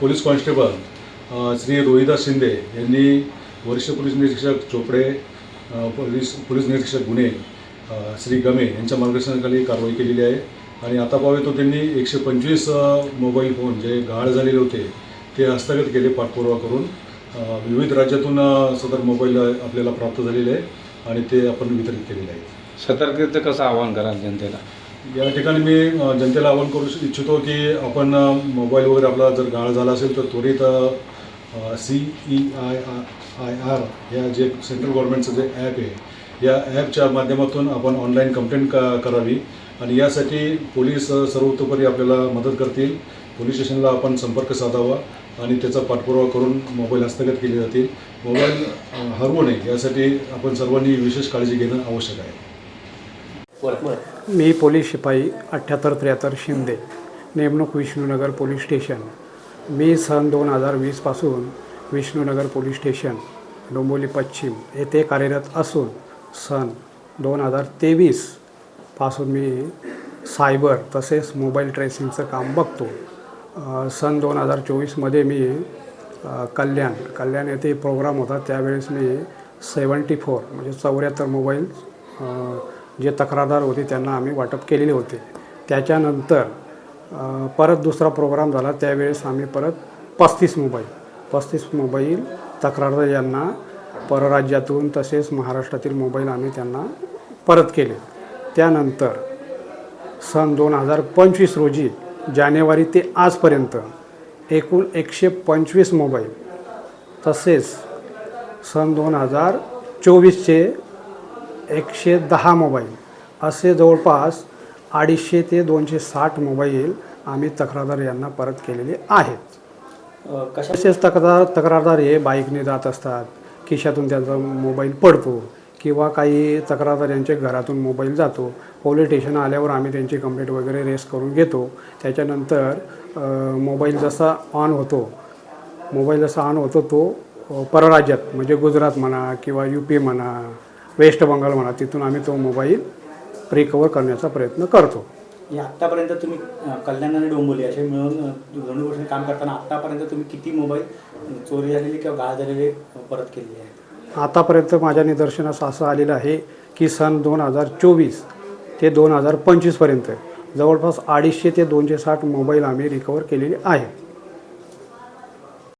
Police constable Shri Rohidas Shinde यांनी वरिष्ठ police निरीक्षक चोपडे पोलीस पोलीस निरीक्षक गुन्हे श्री गमे यांच्या मार्गदर्शनाखाली कारवाई केलेली आहे. आणि आता पावे तो त्यांनी एकशे पंचवीस मोबाईल फोन जे गहाळ झालेले होते ते हस्तगत केले पाठपुरावा करून. विविध राज्यातून सदर मोबाईल आपल्याला प्राप्त झालेले आहे आणि ते आपण वितरित केलेले आहेत. सतर्कतेचं कसं आवाहन कराल जनतेला? या ठिकाणी मी जनतेला आवाहन करू इच्छितो की आपण मोबाईल वगैरे आपला जर गाळ झाला असेल तर त्वरित C E I I R या जे सेंट्रल गव्हर्नमेंटचं जे ॲप आहे या ॲपच्या माध्यमातून आपण ऑनलाईन कंप्लेंट क करावी. आणि यासाठी पोलीस सर्वतोपरी आपल्याला मदत करतील. पोलीस स्टेशनला आपण संपर्क साधावा आणि त्याचा पाठपुरावा करून मोबाईल हस्तगत केले जातील. मोबाईल हरवू नये यासाठी आपण सर्वांनी विशेष काळजी घेणं आवश्यक आहे. मी पोलीस शिपाई अठ्ठ्याहत्तर त्र्याहत्तर शिंदे नेमणूक विष्णुनगर पोलीस स्टेशन. मी सन दोन हजार वीसपासून विष्णुनगर पोलीस स्टेशन डोंबोली पश्चिम येथे कार्यरत असून सन दोन हजार तेवीसपासून मी सायबर तसेच मोबाईल ट्रेसिंगचं काम बघतो. सन दोन हजार चोवीसमध्ये मी कल्याण कल्याण येथे प्रोग्राम होता त्यावेळेस मी सेवन्टी फोर म्हणजे चौऱ्याहत्तर मोबाईल जे तक्रारदार होते त्यांना आम्ही वाटप केलेले होते. त्याच्यानंतर परत दुसरा प्रोग्राम झाला. त्यावेळेस आम्ही परत पस्तीस मोबाईल पस्तीस मोबाईल तक्रारदार यांना परराज्यातून तसेच महाराष्ट्रातील मोबाईल आम्ही त्यांना परत केले. त्यानंतर सन दोन हजार पंचवीस रोजी जानेवारी ते आजपर्यंत एकूण एकशे पंचवीस मोबाईल तसेच सन दोन हजार चोवीसचे एकशे दहा मोबाईल. असे जवळपास अडीचशे ते दोनशे साठ मोबाईल आम्ही तक्रारदार यांना परत केलेले आहेत. तसेच तक्रार तक्रारदार हे बाईकने जात असतात. खिशातून त्यांचा मोबाईल पडतो किंवा काही तक्रारदार यांच्या घरातून मोबाईल जातो. पोलीस स्टेशन आल्यावर आम्ही त्यांची कंप्लेंट वगैरे रेस करून घेतो. त्याच्यानंतर मोबाईल जसा ऑन होतो मोबाईल जसा ऑन होतो तो परराज्यात म्हणजे गुजरात म्हणा किंवा यू पी म्हणा वेस्ट बंगाल म्हणा तिथून आम्ही तो मोबाईल रिकवर करण्याचा प्रयत्न करतो. या आत्तापर्यंत तुम्ही कल्याण आणि डोंबोली असे मिळून अ, दोन्ही गोष्टी काम करताना आत्तापर्यंत तुम्ही किती मोबाईल चोरी झालेले किंवा गाळ झालेले परत केलेले आहेत आतापर्यंत माझ्या निदर्शनास असं आलेलं आहे की सन दोन हजार चोवीस ते दोन हजार पंचवीसपर्यंत जवळपास अडीचशे ते दोनशे साठ मोबाईल आम्ही रिकवर केलेले आहेत.